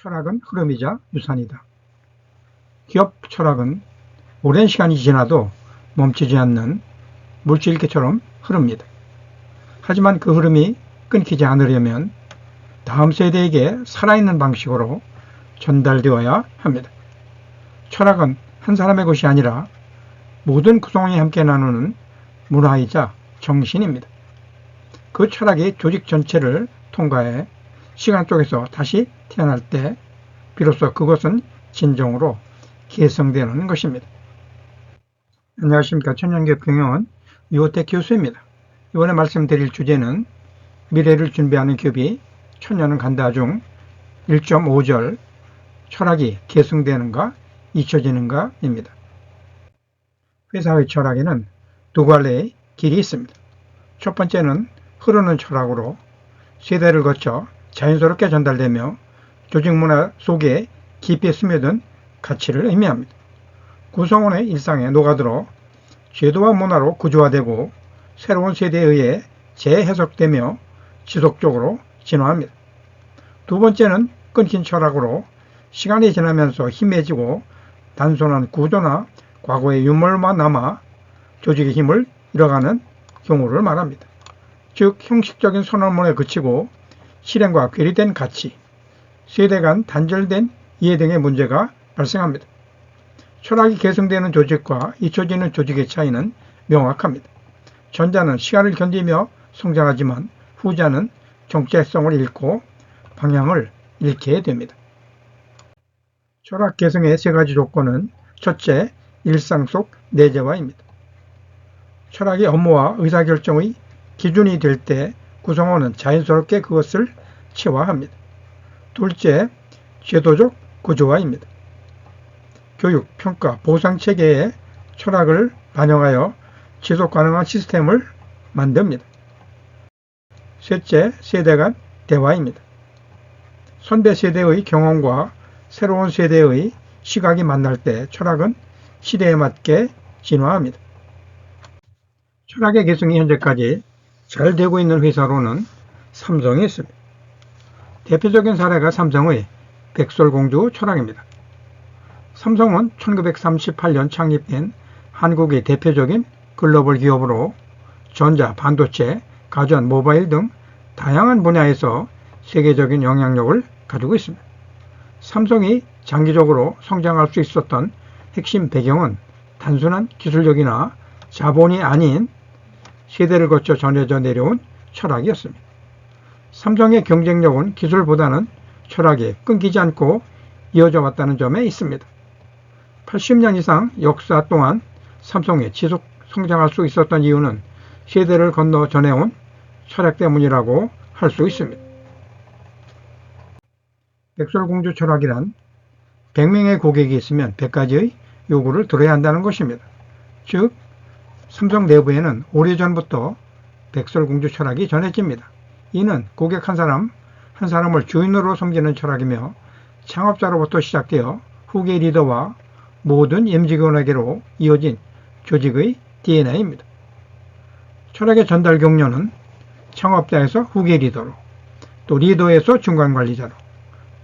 철학은 흐름이자 유산이다. 기업 철학은 오랜 시간이 지나도 멈추지 않는 물질계처럼 흐릅니다. 하지만 그 흐름이 끊기지 않으려면 다음 세대에게 살아있는 방식으로 전달되어야 합니다. 철학은 한 사람의 것이 아니라 모든 구성원이 함께 나누는 문화이자 정신입니다. 그 철학이 조직 전체를 통과해 시간 속에서 다시 태어날 때 비로소 그것은 진정으로 계승되는 것입니다. 안녕하십니까. 천연교육 경영원 유호택 교수입니다. 이번에 말씀드릴 주제는 미래를 준비하는 기업이 천년은 간다 중 1.5절 철학이 계승되는가 잊혀지는가입니다. 회사의 철학에는 두 갈래의 길이 있습니다. 첫 번째는 흐르는 철학으로 세대를 거쳐 자연스럽게 전달되며 조직 문화 속에 깊이 스며든 가치를 의미합니다. 구성원의 일상에 녹아들어 제도와 문화로 구조화되고 새로운 세대에 의해 재해석되며 지속적으로 진화합니다. 두 번째는 끊긴 철학으로 시간이 지나면서 희미해지고 단순한 구조나 과거의 유물만 남아 조직의 힘을 잃어가는 경우를 말합니다. 즉 형식적인 선언문에 그치고 실행과 괴리된 가치, 세대 간 단절된 이해 등의 문제가 발생합니다. 철학이 계승되는 조직과 잊혀지는 조직의 차이는 명확합니다. 전자는 시간을 견디며 성장하지만 후자는 정체성을 잃고 방향을 잃게 됩니다. 철학 계승의 세 가지 조건은 첫째, 일상 속 내재화입니다. 철학이 업무와 의사결정의 기준이 될 때 구성원은 자연스럽게 그것을 체화합니다. 둘째, 제도적 구조화입니다. 교육, 평가, 보상 체계에 철학을 반영하여 지속 가능한 시스템을 만듭니다. 셋째, 세대 간 대화입니다. 선배 세대의 경험과 새로운 세대의 시각이 만날 때 철학은 시대에 맞게 진화합니다. 철학의 계승이 현재까지 잘 되고 있는 회사로는 삼성이 있습니다. 대표적인 사례가 삼성의 백설공주 철학입니다. 삼성은 1938년 창립된 한국의 대표적인 글로벌 기업으로 전자, 반도체, 가전, 모바일 등 다양한 분야에서 세계적인 영향력을 가지고 있습니다. 삼성이 장기적으로 성장할 수 있었던 핵심 배경은 단순한 기술력이나 자본이 아닌 세대를 거쳐 전해져 내려온 철학이었습니다. 삼성의 경쟁력은 기술보다는 철학에 끊기지 않고 이어져 왔다는 점에 있습니다. 80년 이상 역사 동안 삼성이 지속 성장할 수 있었던 이유는 세대를 건너 전해온 철학 때문이라고 할 수 있습니다. 백설공주 철학이란 100명의 고객이 있으면 100가지의 요구를 들어야 한다는 것입니다. 즉 삼성 내부에는 오래전부터 백설공주 철학이 전해집니다. 이는 고객 한 사람 한 사람을 주인으로 섬기는 철학이며 창업자로부터 시작되어 후계 리더와 모든 임직원에게로 이어진 조직의 DNA입니다. 철학의 전달 경로는 창업자에서 후계 리더로 또 리더에서 중간 관리자로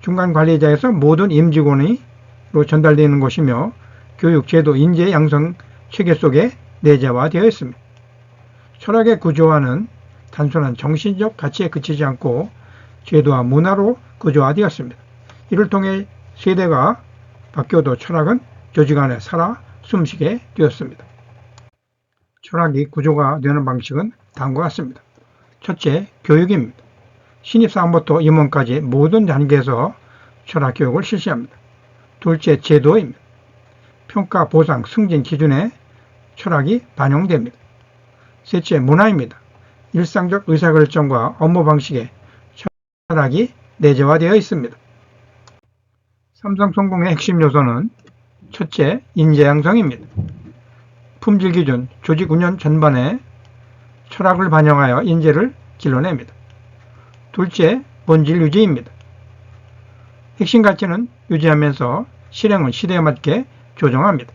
중간 관리자에서 모든 임직원으로 전달되는 것이며 교육, 제도, 인재 양성 체계 속에 내재화되어 있습니다. 철학의 구조화는 단순한 정신적 가치에 그치지 않고 제도와 문화로 구조화되었습니다. 이를 통해 세대가 바뀌어도 철학은 조직 안에 살아 숨쉬게 되었습니다. 철학이 구조가 되는 방식은 다음과 같습니다. 첫째, 교육입니다. 신입사원부터 임원까지 모든 단계에서 철학 교육을 실시합니다. 둘째, 제도입니다. 평가, 보상, 승진 기준에 철학이 반영됩니다. 셋째, 문화입니다. 일상적 의사결정과 업무 방식에 철학이 내재화되어 있습니다. 삼성 성공의 핵심 요소는 첫째, 인재 양성입니다. 품질 기준, 조직 운영 전반에 철학을 반영하여 인재를 길러냅니다. 둘째, 본질 유지입니다. 핵심 가치는 유지하면서 실행은 시대에 맞게 조정합니다.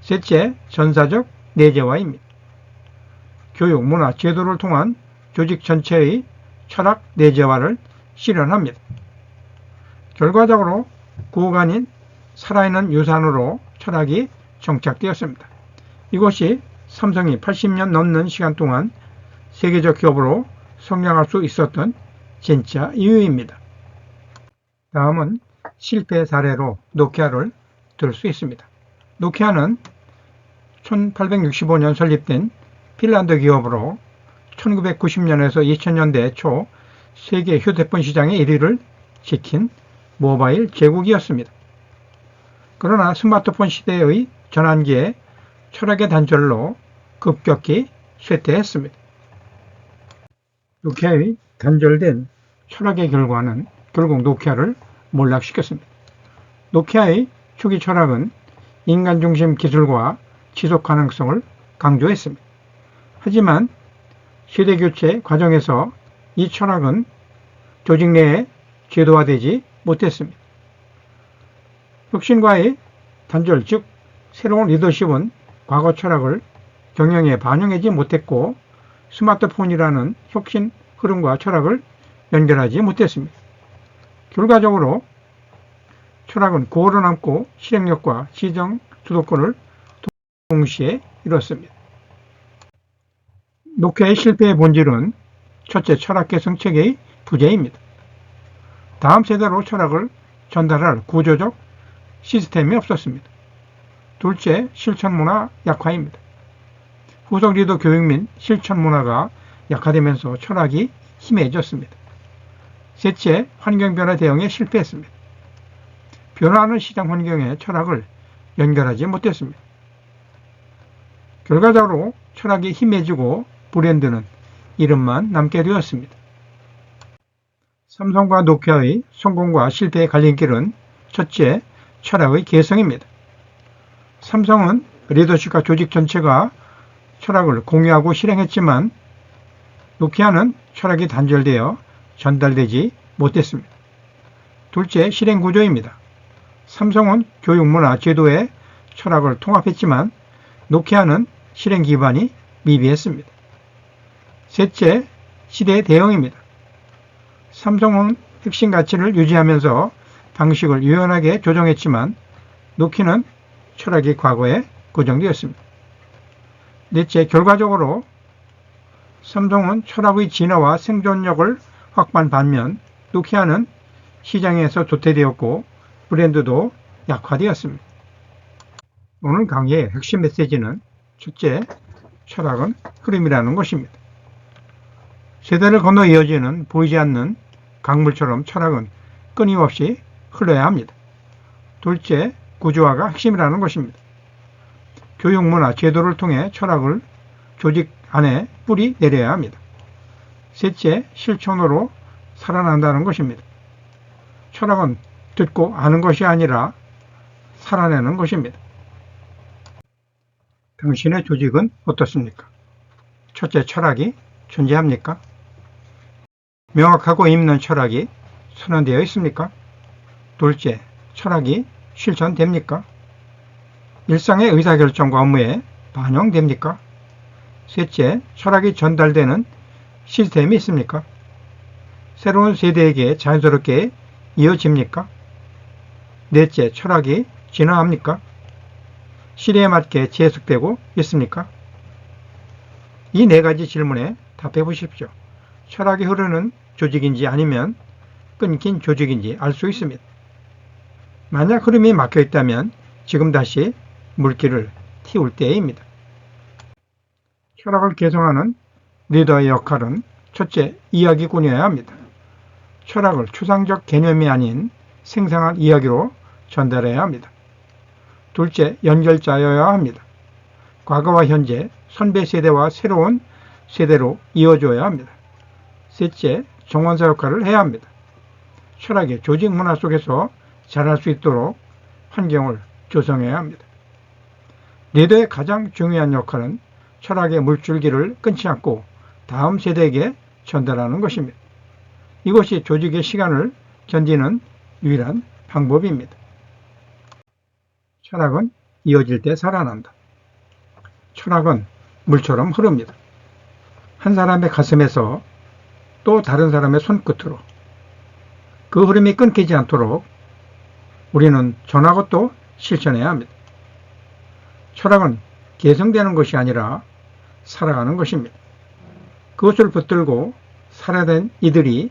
셋째, 전사적 내재화입니다. 교육, 문화, 제도를 통한 조직 전체의 철학 내재화를 실현합니다. 결과적으로 구간인 살아있는 유산으로 철학이 정착되었습니다. 이것이 삼성이 80년 넘는 시간 동안 세계적 기업으로 성장할 수 있었던 진짜 이유입니다. 다음은 실패 사례로 노키아를 들 수 있습니다. 노키아는 1865년 설립된 핀란드 기업으로 1990년에서 2000년대 초 세계 휴대폰 시장의 1위를 지킨 모바일 제국이었습니다. 그러나 스마트폰 시대의 전환기에 철학의 단절로 급격히 쇠퇴했습니다. 노키아의 단절된 철학의 결과는 결국 노키아를 몰락시켰습니다. 노키아의 초기 철학은 인간 중심 기술과 지속 가능성을 강조했습니다. 하지만 시대 교체 과정에서 이 철학은 조직 내에 제도화되지 못했습니다. 혁신과의 단절, 즉 새로운 리더십은 과거 철학을 경영에 반영하지 못했고 스마트폰이라는 혁신 흐름과 철학을 연결하지 못했습니다. 결과적으로 철학은 고를 남고 실행력과 시정 주도권을 동시에 이뤘습니다. 노케의 실패의 본질은 첫째 철학 개성 체계의 부재입니다. 다음 세대로 철학을 전달할 구조적 시스템이 없었습니다. 둘째, 실천 문화 약화입니다. 후속 리더 교육 및 실천 문화가 약화되면서 철학이 희미해졌습니다. 셋째, 환경 변화 대응에 실패했습니다. 변화하는 시장 환경에 철학을 연결하지 못했습니다. 결과적으로 철학이 희미해지고 브랜드는 이름만 남게 되었습니다. 삼성과 노키아의 성공과 실패의 갈림길은 첫째, 철학의 개성입니다. 삼성은 리더십과 조직 전체가 철학을 공유하고 실행했지만 노키아는 철학이 단절되어 전달되지 못했습니다. 둘째, 실행 구조입니다. 삼성은 교육 문화 제도의 철학을 통합했지만 노키아는 실행 기반이 미비했습니다. 셋째, 시대 대응입니다. 삼성은 핵심 가치를 유지하면서 방식을 유연하게 조정했지만 노키는 철학이 과거에 고정되었습니다. 넷째, 결과적으로 삼성은 철학의 진화와 생존력을 확보한 반면 노키아는 시장에서 도태되었고 브랜드도 약화되었습니다. 오늘 강의의 핵심 메시지는 첫째, 철학은 흐름이라는 것입니다. 세대를 건너 이어지는 보이지 않는 강물처럼 철학은 끊임없이 흘러야 합니다. 둘째, 구조화가 핵심이라는 것입니다. 교육 문화, 제도를 통해 철학을 조직 안에 뿌리 내려야 합니다. 셋째, 실천으로 살아난다는 것입니다. 철학은 듣고 아는 것이 아니라 살아내는 것입니다. 당신의 조직은 어떻습니까? 첫째, 철학이 존재합니까? 명확하고 있는 철학이 선언되어 있습니까? 둘째, 철학이 실천됩니까? 일상의 의사결정과 업무에 반영됩니까? 셋째, 철학이 전달되는 시스템이 있습니까? 새로운 세대에게 자연스럽게 이어집니까? 넷째, 철학이 진화합니까? 시대에 맞게 재해석되고 있습니까? 이 네 가지 질문에 답해 보십시오. 철학이 흐르는 조직인지 아니면 끊긴 조직인지 알 수 있습니다. 만약 흐름이 막혀 있다면 지금 다시 물기를 틔울 때입니다. 철학을 개성하는 리더의 역할은 첫째, 이야기꾼이어야 합니다. 철학을 추상적 개념이 아닌 생생한 이야기로 전달해야 합니다. 둘째, 연결자여야 합니다. 과거와 현재, 선배 세대와 새로운 세대로 이어줘야 합니다. 셋째, 정원사 역할을 해야 합니다. 철학의 조직 문화 속에서 잘할 수 있도록 환경을 조성해야 합니다. 리더의 가장 중요한 역할은 철학의 물줄기를 끊지 않고 다음 세대에게 전달하는 것입니다. 이것이 조직의 시간을 견디는 유일한 방법입니다. 철학은 이어질 때 살아난다. 철학은 물처럼 흐릅니다. 한 사람의 가슴에서 또 다른 사람의 손끝으로 그 흐름이 끊기지 않도록 우리는 전하고 또 실천해야 합니다. 철학은 개성되는 것이 아니라 살아가는 것입니다. 그것을 붙들고 살아낸 이들이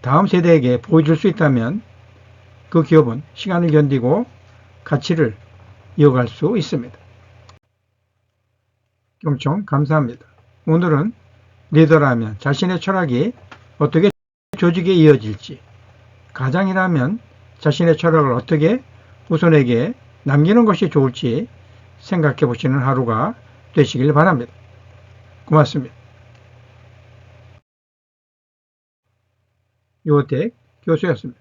다음 세대에게 보여줄 수 있다면 그 기업은 시간을 견디고 가치를 이어갈 수 있습니다. 경청 감사합니다. 오늘은 리더라면 자신의 철학이 어떻게 조직에 이어질지, 가장이라면 자신의 철학을 어떻게 후손에게 남기는 것이 좋을지 생각해 보시는 하루가 되시길 바랍니다. 고맙습니다. 요택 교수였습니다.